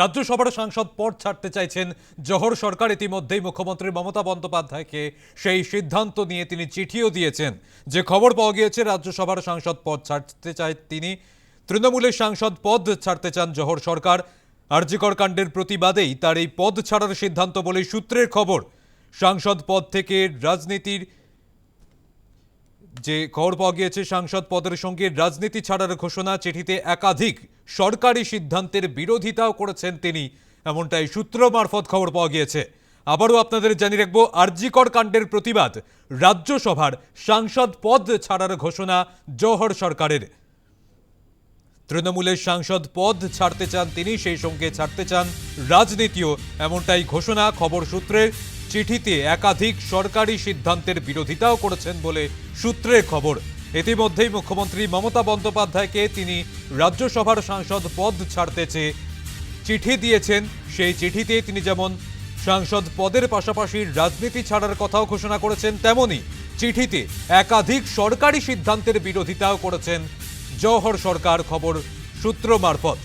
রাজ্যসভার সাংসদ পদ ছাড়তে চাইছেন জহর সরকার। ইতিমধ্যেই মুখ্যমন্ত্রী মমতা বন্দ্যোপাধ্যায়কে সেই সিদ্ধান্ত নিয়ে তিনি চিঠিও দিয়েছেন। যে খবর পাওয়া গিয়েছে রাজ্যসভার সাংসদ পদ ছাড়তে চায় তিনি। তৃণমূলের সাংসদ পদ ছাড়তে চান জহর সরকার। আরজিকর কাণ্ডের প্রতিবাদেই তার এই পদ ছাড়ার সিদ্ধান্ত বলে সূত্রের খবর। সাংসদ পদ থেকে রাজনীতির যে খবর পাওয়া গিয়েছে, সাংসদ পদের সঙ্গে রাজনীতি ছাড়ার ঘোষণা, চিঠিতে একাধিক সরকারি সিদ্ধান্তের বিরোধিতাও করেছেন তিনি। এমনটাই সূত্র মারফত খবর পাওয়া গিয়েছে। আবারও আপনাদের জানিয়ে রাখব, আরজিকর কাণ্ডের প্রতিবাদ, রাজ্যসভার সাংসদ পদ ছাড়ার ঘোষণা জওহর সরকারের। তৃণমূলের সাংসদ পদ ছাড়তে চান তিনি, সেই সঙ্গে ছাড়তে চান রাজনীতিও, এমনটাই ঘোষণা খবর সূত্রে। চিঠিতে একাধিক সরকারি সিদ্ধান্তের বিরোধিতাও করেছেন বলে সূত্রের খবর। ইতিমধ্যেই মুখ্যমন্ত্রী মমতা বন্দ্যোপাধ্যায়কে তিনি রাজ্যসভার সাংসদ পদ ছাড়তে চেয়ে চিঠি দিয়েছেন। সেই চিঠিতে তিনি যেমন সাংসদ পদের পাশাপাশি রাজনীতি ছাড়ার কথাও ঘোষণা করেছেন, তেমনি চিঠিতে একাধিক সরকারি সিদ্ধান্তের বিরোধিতাও করেছেন জওহর সরকার খবর সূত্র মারফত।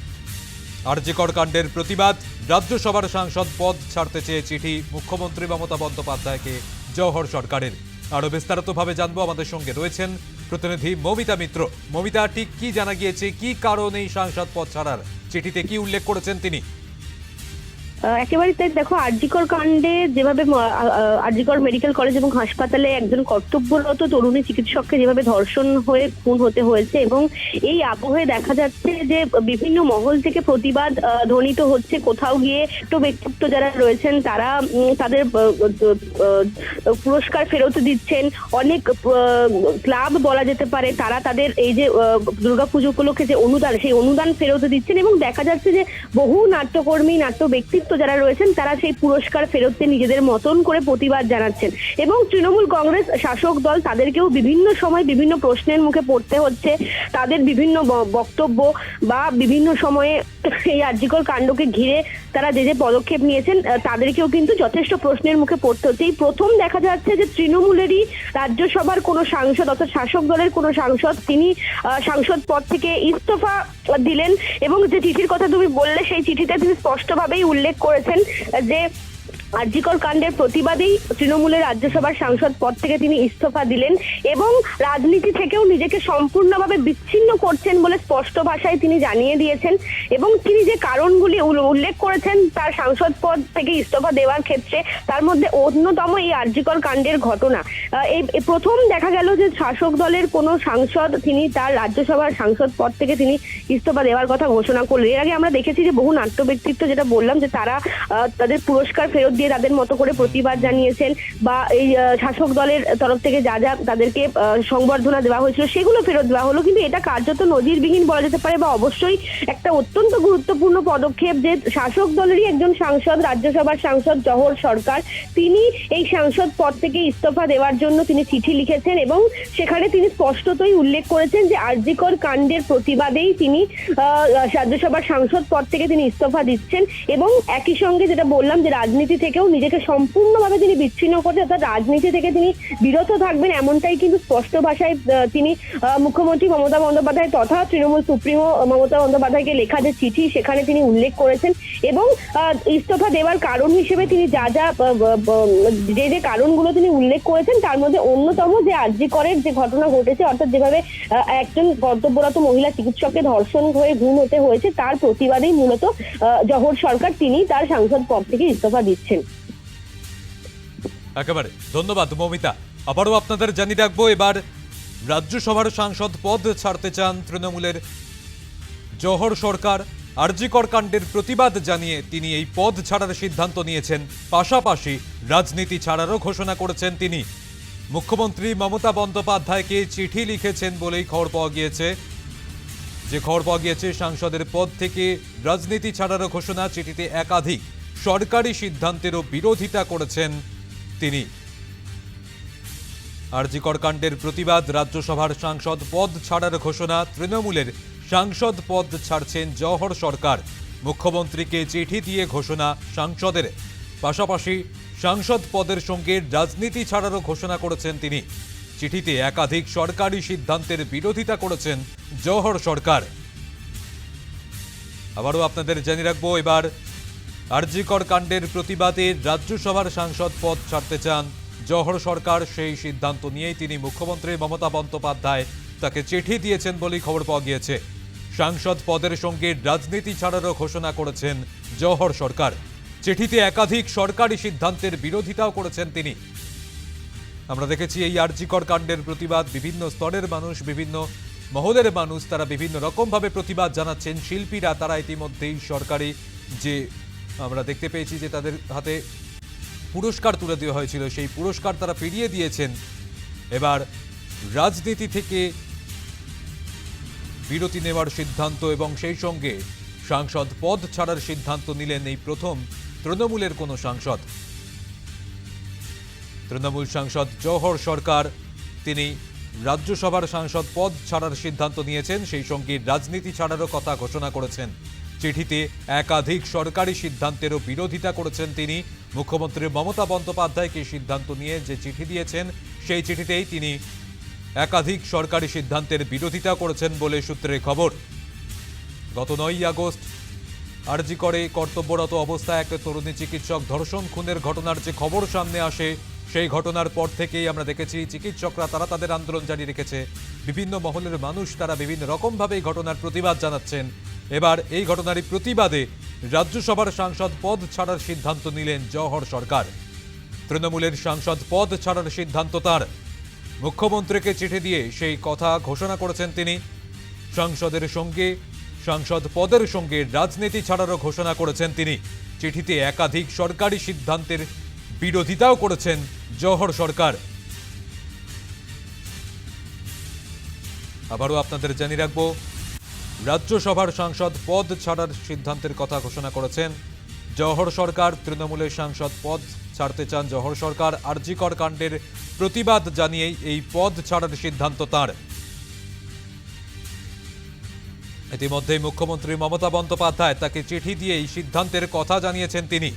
আরজিকর কাণ্ডের প্রতিবাদ রাজ্যসভার সাংসদ পদ ছাড়তে চেয়ে চিঠি মুখ্যমন্ত্রী মমতা বন্দ্যোপাধ্যায়কে জওহর সরকারের। আরও বিস্তারিতভাবে জানব আমাদের সঙ্গে রয়েছেন প্রতিনিধি মমিতা মিত্র। মমিতা, ঠিক কি জানা গিয়েছে? কি কারণে এই সাংসদ পদ ছাড়ার? চিঠিতে কি উল্লেখ করেছেন তিনি? একেবারে তাই দেখো, আরজিকর কাণ্ডে যেভাবে আরজিকর মেডিকেল কলেজ এবং হাসপাতালে একজন কর্তব্যরত তরুণী চিকিৎসককে যেভাবে ধর্ষণ হয়ে, খুন হতে হয়েছে এবং এই আবহে দেখা যাচ্ছে যে বিভিন্ন মহল থেকে প্রতিবাদ ধ্বনিত হচ্ছে। কোথাও গিয়ে তো ব্যক্তিত্ব যারা রয়েছেন, তারা তাদের পুরস্কার ফেরত দিচ্ছেন। অনেক ক্লাব বলা যেতে পারে, তারা তাদের এই যে দুর্গাপুজো উপলক্ষে যে অনুদান, সেই অনুদান ফেরত দিচ্ছেন এবং দেখা যাচ্ছে যে বহু নাট্যকর্মী নাট্য ব্যক্তিত্ব যারা রয়েছেন, তারা সেই পুরস্কার ফেরততে নিজেদের মতন করে প্রতিবাদ জানাচ্ছেন। এবং তৃণমূল কংগ্রেস শাসক দল তাদেরকেও বিভিন্ন সময় বিভিন্ন প্রশ্নের মুখে পড়তে হচ্ছে। তাদের বিভিন্ন বক্তব্য বা বিভিন্ন সময়ে এই আর্যিকর কাণ্ডকে ঘিরে তারা যে যে পদক্ষেপ নিয়েছেন তাদেরকেও কিন্তু যথেষ্ট প্রশ্নের মুখে পড়তে হচ্ছে। এই প্রথম দেখা যাচ্ছে যে, তৃণমূলেরই রাজ্যসভার কোনো সাংসদ অর্থাৎ শাসক দলের কোনো সাংসদ, তিনি সাংসদ পদ থেকে ইস্তফা দিলেন এবং যে চিঠির কথা তুমি বললে, সেই চিঠিতে তিনি স্পষ্টভাবেই উল্লেখ করেছেন যে আরজিকর কাণ্ডের প্রতিবাদেই তৃণমূলের রাজ্যসভার সাংসদ পদ থেকে তিনি ইস্তফা দিলেন এবং রাজনীতি থেকেও নিজেকে সম্পূর্ণভাবে বিচ্ছিন্ন করছেন বলে স্পষ্ট ভাষায় তিনি জানিয়ে দিয়েছেন এবং তিনি যে কারণগুলি উল্লেখ করেছেন তার সাংসদ পদ থেকে ইস্তফা দেওয়ার ক্ষেত্রে তার মধ্যে অন্যতম এই আরজিকর কাণ্ডের ঘটনা। এই প্রথম দেখা গেল যে শাসক দলের কোনো সাংসদ তিনি তার রাজ্যসভার সাংসদ পদ থেকে তিনি ইস্তফা দেওয়ার কথা ঘোষণা করলেন। এর আগে আমরা দেখেছি যে বহু নাট্য ব্যক্তিত্ব যেটা বললাম যে তারা তাদের পুরস্কার ফেরত দিয়ে তাদের মতো করে প্রতিবাদ জানিয়েছেন বা এই শাসক দলের তরফ থেকে যা যা তাদেরকে সংবর্ধনা দেওয়া হয়েছিল সেগুলো ফেরত দেওয়া হলো। কিন্তু এটা কার্যত নজিরবিহীন বলা যেতে পারে বা অবশ্যই একটা অত্যন্ত গুরুত্বপূর্ণ পদক্ষেপ যে শাসক দলেরই একজন সাংসদ, রাজ্যসভার সাংসদ জহর সরকার, তিনি এই সাংসদ পদ থেকে ইস্তফা দেওয়ার জন্য তিনি চিঠি লিখেছেন এবং সেখানে তিনি স্পষ্টতই উল্লেখ করেছেন যে আরজিকর কাণ্ডের প্রতিবাদেই তিনি রাজ্যসভার সাংসদ পদ থেকে তিনি ইস্তফা দিচ্ছেন এবং একই সঙ্গে যেটা বললাম যে রাজনীতি থেকেও নিজেকে সম্পূর্ণভাবে তিনি বিচ্ছিন্ন করছেন অর্থাৎ রাজনীতি থেকে তিনি বিরত থাকবেন এমনটাই কিন্তু স্পষ্ট ভাষায় তিনি মুখ্যমন্ত্রী মমতা বন্দ্যোপাধ্যায় তথা তৃণমূল সুপ্রিমো মমতা বন্দ্যোপাধ্যায়কে লেখা যে চিঠি, সেখানে তিনি উল্লেখ করেছেন এবং ইস্তফা দেওয়ার কারণ হিসেবে তিনি যা যা যে যে কারণগুলো তিনি উল্লেখ করেছেন, তার মধ্যে অন্যতম যে আরজি করের যে ঘটনা ঘটেছে, অর্থাৎ যেভাবে একজন কর্তব্যরত মহিলা চিকিৎসককে ধর্ষণ হয়ে গুম হতে হয়েছে, তার প্রতিবাদেই মূলত জহর সরকার তিনি তার সাংসদ পদ থেকে ইস্তফা দিচ্ছেন। একেবারে। ধন্যবাদ, মমিতা। আবারও আপনাদের জানিয়ে রাখব, এবার রাজ্যসভার সাংসদ পদ ছাড়তে চান তৃণমূলের জহর সরকার। আরজিকর কাণ্ডের প্রতিবাদ জানিয়ে তিনি এই পদ ছাড়ার সিদ্ধান্ত নিয়েছেন। পাশাপাশি রাজনীতি ছাড়ারও ঘোষণা করেছেন তিনি। মুখ্যমন্ত্রী মমতা বন্দ্যোপাধ্যায়কে চিঠি লিখেছেন বলেই খবর পাওয়া গিয়েছে। যে খবর পাওয়া গিয়েছে, সাংসদের পদ থেকে রাজনীতি ছাড়ারও ঘোষণা, চিঠিতে একাধিক সরকারি সিদ্ধান্তেরও বিরোধিতা করেছেন তিনি। আরজিকর কাণ্ডের প্রতিবাদ, রাজ্যসভার সাংসদ পদ ছাড়ার ঘোষণা, তৃণমূলের সাংসদ পদ ছাড়ছেন জহর সরকার। মুখ্যমন্ত্রীকে চিঠি দিয়ে ঘোষণা সাংসদের। পাশাপাশি সাংসদ পদের সঙ্গে রাজনীতি ছাড়ারও ঘোষণা করেছেন তিনি। চিঠিতে একাধিক সরকারি সিদ্ধান্তের বিরোধিতা করেছেন জহর সরকার। আবারও আপনাদের জানিয়ে রাখব, এবার আরজিকর কাণ্ডের প্রতিবাদে রাজ্যসভার সাংসদ পদ ছাড়তে চান। জহর সরকার সেই সিদ্ধান্ত নিয়েই তিনি মুখ্যমন্ত্রী মমতা বন্দ্যোপাধ্যায় তাকে চিঠি দিয়েছেন বলেই খবর পাওয়া গিয়েছে। সাংসদ পদের সঙ্গে রাজনীতি ছাড়ারও ঘোষণা করেছেন জহর সরকার। চিঠিতে একাধিক সরকারি সিদ্ধান্তের বিরোধিতাও করেছেন তিনি। আমরা দেখেছি এই আর্জিকর কাণ্ডের প্রতিবাদ বিভিন্ন স্তরের মানুষ, বিভিন্ন মহলের মানুষ, তারা বিভিন্ন রকমভাবে প্রতিবাদ জানাচ্ছেন। শিল্পীরা তারা ইতিমধ্যেই সরকারি যে আমরা দেখতে পেয়েছি যে তাদের হাতে পুরস্কার তুলে দেওয়া হয়েছিল। সেই পুরস্কার তারা ফিরিয়ে দিয়েছেন। এবার রাজনীতি থেকে বিরতি নেওয়ার সিদ্ধান্ত এবং সেই সঙ্গে সাংসদ পদ ছাড়ার সিদ্ধান্ত নিলেন এই প্রথম তৃণমূলের কোনো সাংসদ। তৃণমূল সাংসদ জওহর সরকার, তিনি রাজ্যসভার সাংসদ পদ ছাড়ার সিদ্ধান্ত নিয়েছেন। সেই সঙ্গে রাজনীতি ছাড়ারও কথা ঘোষণা করেছেন। চিঠিতে একাধিক সরকারি সিদ্ধান্তেরও বিরোধিতা করেছেন তিনি। মুখ্যমন্ত্রী মমতা বন্দ্যোপাধ্যায়কে সিদ্ধান্ত নিয়ে যে চিঠি দিয়েছেন, সেই চিঠিতেই তিনি একাধিক সরকারি সিদ্ধান্তের বিরোধিতা করেছেন বলে সূত্রে খবর। গত নয়ই আগস্ট আরজি করে কর্তব্যরত অবস্থায় একটা তরুণী চিকিৎসক ধর্ষণ খুনের ঘটনার যে খবর সামনে আসে, সেই ঘটনার পর থেকেই আমরা দেখেছি চিকিৎসকরা তারা তাদের আন্দোলন জারি রেখেছে। বিভিন্ন মহলের মানুষ তারা বিভিন্ন রকমভাবে এই ঘটনার প্রতিবাদ জানাচ্ছেন। এবার এই ঘটনারই প্রতিবাদে রাজ্যসভার সাংসদ পদ ছাড়ার সিদ্ধান্ত নিলেন জহর সরকার। তৃণমূলের সাংসদ পদ ছাড়ার সিদ্ধান্ত তার। মুখ্যমন্ত্রীকে চিঠি দিয়ে সেই কথা ঘোষণা করেছেন তিনি। সংসদের সঙ্গে, সাংসদ পদের সঙ্গে রাজনীতি ছাড়ারও ঘোষণা করেছেন তিনি। চিঠিতে একাধিক সরকারি সিদ্ধান্তের বিরোধিতাও করেছেন জহর সরকার। আবারও আপনাদের জানিয়ে রাখব রাজ্যসভার সাংসদ পদ ছাড়ার সিদ্ধান্তের কথা ঘোষণা করেছেন জহর সরকার। তৃণমূলের সাংসদ পদ ছাড়তে চান জহর সরকার। আরজিকর কাণ্ডের প্রতিবাদ জানিয়েই এই পদ ছাড়ার সিদ্ধান্ত তার। ইতিমধ্যে মুখ্যমন্ত্রী মমতা বন্দ্যোপাধ্যায় তাকে চিঠি দিয়ে এই সিদ্ধান্তের কথা জানিয়েছেন তিনি।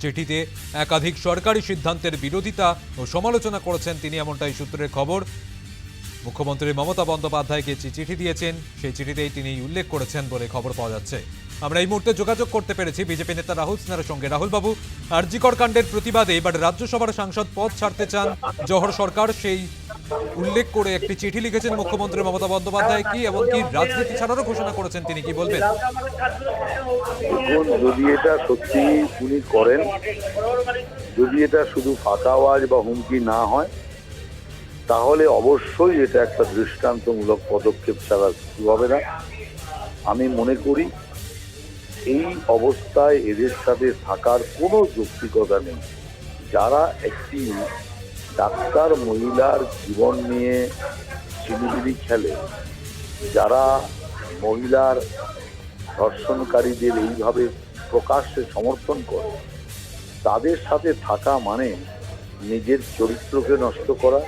চিঠিতে একাধিক সরকারি সিদ্ধান্তের বিরোধিতা ও সমালোচনা করেছেন তিনি, এমনটাই সূত্রের খবর। মুখ্যমন্ত্রী মমতা বন্দ্যোপাধ্যায়কে যে চিঠি দিয়েছেন, সেই চিঠিতেই তিনি উল্লেখ করেছেন বলে খবর পাওয়া যাচ্ছে। আমরা এই মুহূর্তে যোগাযোগ করতে পেরেছি বিজেপি নেতা রাহুল সিনহার সঙ্গে। রাহুলবাবু আরজিকর কাণ্ডের প্রতিবাদে এবার রাজ্যসভার সাংসদ পদ ছাড়তে চান জহর সরকার। সেই উল্লেখ করে একটি চিঠি লিখেছেন মুখ্যমন্ত্রী মমতা বন্দ্যোপাধ্যায়। কি এমনকি রাজনীতি ছাড়ারও ঘোষণা করেছেন তিনি, কি বলবেন? যদি এটা সত্যি উনি করেন, যদি এটা শুধু ফাঁকা আওয়াজ বা হুমকি না হয় তাহলে অবশ্যই এটা একটা দৃষ্টান্তমূলক পদক্ষেপ ছাড়া কিছু হবে না। আমি মনে করি এই অবস্থায় এদের সাথে থাকার কোনো যৌক্তিকতা নেই। যারা একটি ডাক্তার মহিলার জীবন নিয়ে চিনিবিনি খেলে, যারা মহিলার ধর্ষণকারীদের এইভাবে প্রকাশ্যে সমর্থন করে, তাদের সাথে থাকা মানে নিজের চরিত্রকে নষ্ট করা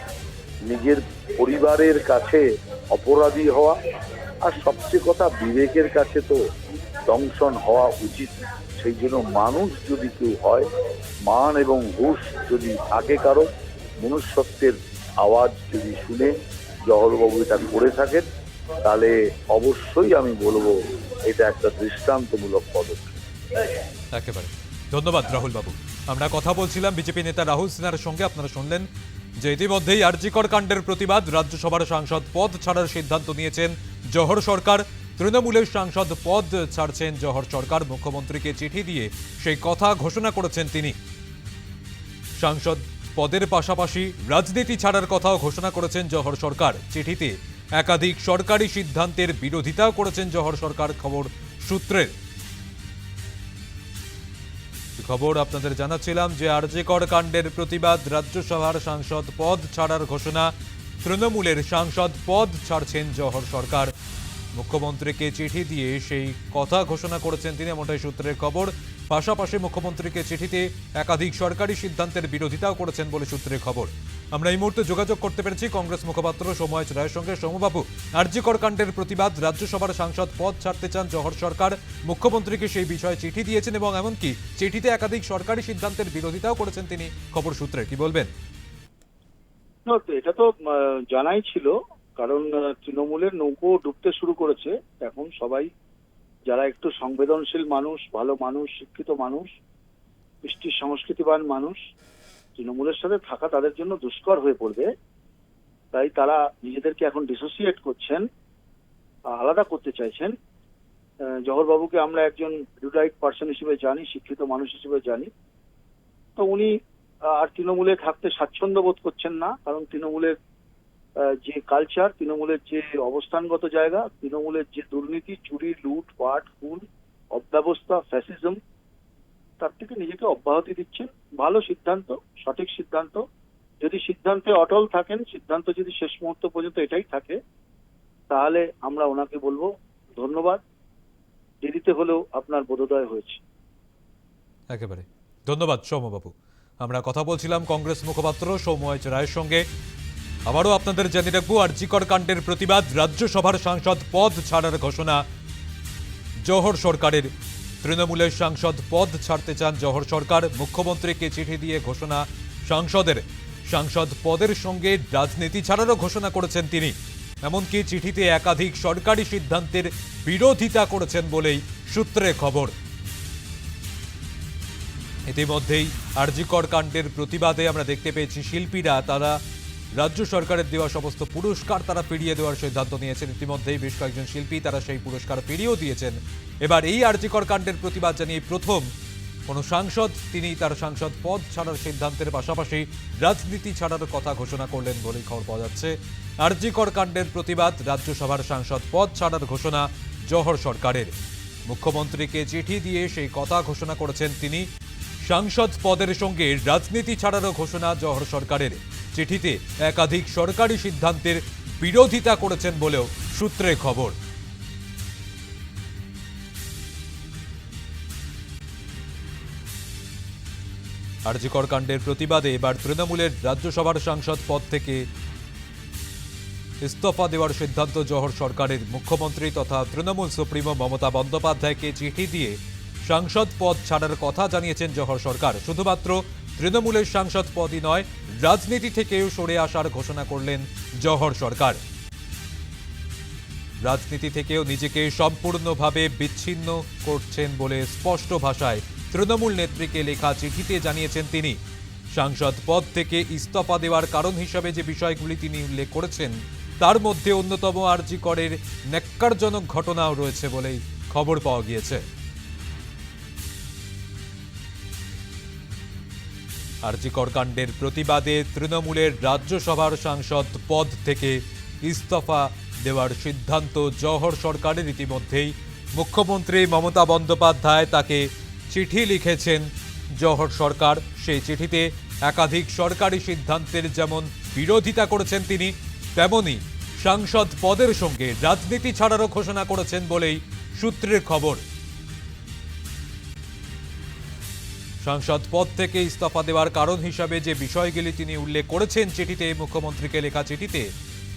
নিজের পরিবারের কাছে অপরাধী হওয়া আর সবচেয়ে কথা বিবেকের কাছে তো দংশন হওয়া উচিত। সেই জন্য মানুষ যদি কেউ হয়, মান এবং হুশ যদি থাকে কারও, মনুষ্যত্বের আওয়াজ যদি শুনে জহরবাবু এটা করে থাকেন, তাহলে অবশ্যই আমি বলব এটা একটা দৃষ্টান্তমূলক পদক্ষেপ। একেবারে। ধন্যবাদ রাহুল বাবু আমরা কথা বলছিলাম বিজেপি নেতা রাহুল সিনহার সঙ্গে, আপনারা শুনলেন যে ইতিমধ্যেই আরজিকর কাণ্ডের প্রতিবাদ, রাজ্যসভার সাংসদ পদ ছাড়ার সিদ্ধান্ত নিয়েছেন জহর সরকার। তৃণমূলের সাংসদ পদ ছাড়ছেন জহর সরকার। মুখ্যমন্ত্রীকে চিঠি দিয়ে সেই কথা ঘোষণা করেছেন তিনি। সাংসদ পদের পাশাপাশি রাজনীতি ছাড়ার কথাও ঘোষণা করেছেন জহর সরকার। চিঠিতে একাধিক সরকারি সিদ্ধান্তের বিরোধিতাও করেছেন জহর সরকার খবর সূত্রের। খবর আপনাদের জানাচ্ছিলাম যে আরজেকর কাণ্ডের প্রতিবাদ রাজ্যসভার সাংসদ পদ ছাড়ার ঘোষণা। তৃণমূলের সাংসদ পদ ছাড়ছেন জহর সরকার। মুখ্যমন্ত্রীকে চিঠি দিয়ে সেই কথা ঘোষণা করেছেন তিনি, এমনটাই সূত্রের খবর। পাশাপাশি মুখ্যমন্ত্রীকে চিঠিতে একাধিক সরকারি সিদ্ধান্তের বিরোধিতাও করেছেন বলে সূত্রের খবর। আমরা এই মুহূর্তে যোগাযোগ করতে পেরেছি কংগ্রেস মুখপাত্র সময় রায়ের সঙ্গে। সোমবাবু, আরজিকর কাণ্ডের প্রতিবাদ রাজ্যসভার সাংসদ পদ ছাড়তে চান জহর সরকার। মুখ্যমন্ত্রীকে সেই বিষয়ে চিঠি দিয়েছেন এবং এমনকি চিঠিতে একাধিক সরকারি সিদ্ধান্তের বিরোধিতাও করেছেন তিনি খবর সূত্রে, কি বলবেন? এটা তো জানাই ছিল, কারণ তৃণমূলের নৌকো ডুবতে শুরু করেছে। এখন সবাই যারা একটু সংবেদনশীল মানুষ, ভালো মানুষ, শিক্ষিত মানুষ, মিষ্টি সংস্কৃতিবান মানুষ, তৃণমূলের সাথে থাকা তাদের জন্য দুষ্কর হয়ে পড়বে। তাই তারা নিজেদেরকে এখন ডিসোসিয়েট করছেন আলাদা করতে চাইছেন। জহরবাবুকে আমরা একজন রিটাইড পার্সন হিসেবে জানি, শিক্ষিত মানুষ হিসেবে জানি। তো উনি আর তৃণমূলে থাকতে স্বাচ্ছন্দ্য বোধ করছেন না, কারণ তৃণমূলের যে কালচার তৃণমূলের যে অবস্থানগত জায়গা, তৃণমূলের যে দুর্নীতি, চুরি, লুট, পাট, খুন, অব্যবস্থা ফ্যাসিজম তার থেকে নিজেকে অব্যাহতি দিচ্ছেন। ভালো সিদ্ধান্ত, সঠিক সিদ্ধান্ত। যদি সিদ্ধান্তে অটল থাকেন, সিদ্ধান্ত যদি শেষ মুহূর্ত পর্যন্ত এটাই থাকে, তাহলে আমরা ওনাকে বলব, ধন্যবাদ। দেরিতে হলেও আপনার বোধোদয় হয়েছে। একেবারে। ধন্যবাদ সৌম্যবাবু। আমরা কথা বলছিলাম কংগ্রেস মুখপাত্র সৌম্য রায়ের সঙ্গে। আবারও আপনাদের জানিয়ে রাখব আরজিকর কাণ্ডের প্রতিবাদ রাজ্যসভার সাংসদ পদ ছাড়ার ঘোষণা। জহর সরকারের তৃণমূলের সাংসদ পদ ছাড়তে চান জহর সরকার। মুখ্যমন্ত্রীকে চিঠি দিয়ে ঘোষণা সাংসদের। সাংসদ পদের সঙ্গে রাজনীতি ছাড়ারও ঘোষণা করেছেন তিনি। এমনকি চিঠিতে একাধিক সরকারি সিদ্ধান্তের বিরোধিতা করেছেন বলেই সূত্রে খবর। ইতিমধ্যেই আরজিকর কাণ্ডের প্রতিবাদে আমরা দেখতে পেয়েছি শিল্পীরা, তারা রাজ্য সরকারের দেওয়া সমস্ত পুরস্কার তারা ফিরিয়ে দেওয়ার সিদ্ধান্ত নিয়েছেন। ইতিমধ্যেই বেশ কয়েকজন শিল্পী তারা সেই পুরস্কার ফিরিয়েও দিয়েছেন। এবার এই আরজিকর কাণ্ডের প্রতিবাদ জানিয়ে প্রথম কোনো সাংসদ তিনি তার সাংসদ পদ ছাড়ার সিদ্ধান্তের পাশাপাশি রাজনীতি ছাড়ার কথা ঘোষণা করলেন বলেই খবর পাওয়া যাচ্ছে। আরজিকর কাণ্ডের প্রতিবাদ রাজ্যসভার সাংসদ পদ ছাড়ার ঘোষণা জহর সরকারের। মুখ্যমন্ত্রীকে চিঠি দিয়ে সেই কথা ঘোষণা করেছেন তিনি। সাংসদ পদের সঙ্গে রাজনীতি ছাড়ারও ঘোষণা জহর সরকারের। চিঠিতে একাধিক সরকারি সিদ্ধান্তের বিরোধিতা করেছেন বলেও সূত্রে খবর। আরজিকর কাণ্ডের প্রতিবাদে এবার তৃণমূলের রাজ্যসভার সাংসদ পদ থেকে ইস্তফা দেওয়ার সিদ্ধান্ত জহর সরকারের মুখ্যমন্ত্রী তথা তৃণমূল সুপ্রিমো মমতা বন্দ্যোপাধ্যায়কে চিঠি দিয়ে সাংসদ পদ ছাড়ার কথা জানিয়েছেন জহর সরকার। শুধুমাত্র তৃণমূলের সাংসদ পদই নয়, রাজনীতি থেকেও সরে আসার ঘোষণা করলেন জহর সরকার। রাজনীতি থেকেও নিজেকে সম্পূর্ণভাবে বিচ্ছিন্ন করছেন বলে স্পষ্ট ভাষায় তৃণমূল নেত্রীকে লেখা চিঠিতে জানিয়েছেন তিনি। সাংসদ পদ থেকে ইস্তফা দেওয়ার কারণ হিসাবে যে বিষয়গুলি তিনি উল্লেখ করেছেন, তার মধ্যে অন্যতম আরজি করের ন্যাক্কারজনক ঘটনাও রয়েছে বলেই খবর পাওয়া গিয়েছে। আরজিকর কাণ্ডের প্রতিবাদে তৃণমূলের রাজ্যসভার সাংসদ পদ থেকে ইস্তফা দেওয়ার সিদ্ধান্ত জহর সরকারের ইতিমধ্যেই। মুখ্যমন্ত্রী মমতা বন্দ্যোপাধ্যায় তাকে চিঠি লিখেছেন জহর সরকার। সেই চিঠিতে একাধিক সরকারি সিদ্ধান্তের যেমন বিরোধিতা করেছেন তিনি, তেমনি সাংসদ পদের সঙ্গে রাজনীতি ছাড়ারও ঘোষণা করেছেন বলেই সূত্রের খবর। সাংসদ পদ থেকে ইস্তফা দেওয়ার কারণ হিসাবে যে বিষয়গুলি তিনি উল্লেখ করেছেন চিঠিতে মুখ্যমন্ত্রীকে লেখা চিঠিতে,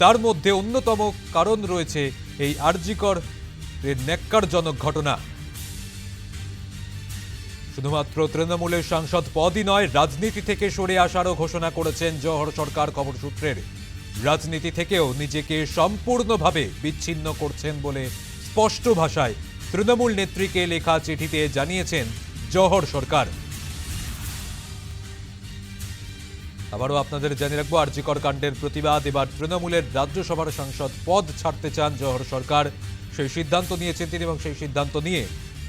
তার মধ্যে অন্যতম কারণ রয়েছে এই আরজিকর ন্যাক্কারজনক ঘটনা। শুধুমাত্র তৃণমূলের সাংসদ পদই নয়, রাজনীতি থেকে সরে আসারও ঘোষণা করেছেন জহর সরকার খবর সূত্রের। রাজনীতি থেকেও নিজেকে সম্পূর্ণভাবে বিচ্ছিন্ন করছেন বলে স্পষ্ট ভাষায় তৃণমূল নেত্রীকে লেখা চিঠিতে জানিয়েছেন জহর সরকার। আবারও আপনাদের জানিয়ে রাখব, আরজিকর কাণ্ডের প্রতিবাদ। এবার তৃণমূলের রাজ্যসভার সাংসদ পদ ছাড়তে চান জহর সরকার। সেই সিদ্ধান্ত নিয়েছেন তিনি এবং সেই সিদ্ধান্ত নিয়ে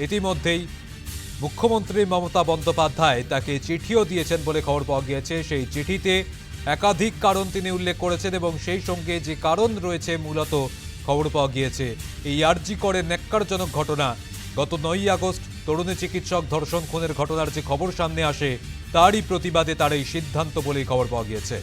ইতিমধ্যেই মুখ্যমন্ত্রী মমতা বন্দ্যোপাধ্যায় তাকে চিঠিও দিয়েছেন বলে খবর পাওয়া গিয়েছে। সেই চিঠিতে একাধিক কারণ তিনি উল্লেখ করেছেন এবং সেই সঙ্গে যে কারণ রয়েছে মূলত খবর পাওয়া গিয়েছে। এই আরজি করে ন্যাক্কারজনক ঘটনা, গত নয়ই আগস্ট তরুণী চিকিৎসক ধর্ষণ খুনের ঘটনার যে খবর সামনে আসে তারই প্রতিবাদে তার এই সিদ্ধান্ত বলেই খবর পাওয়া গিয়েছে।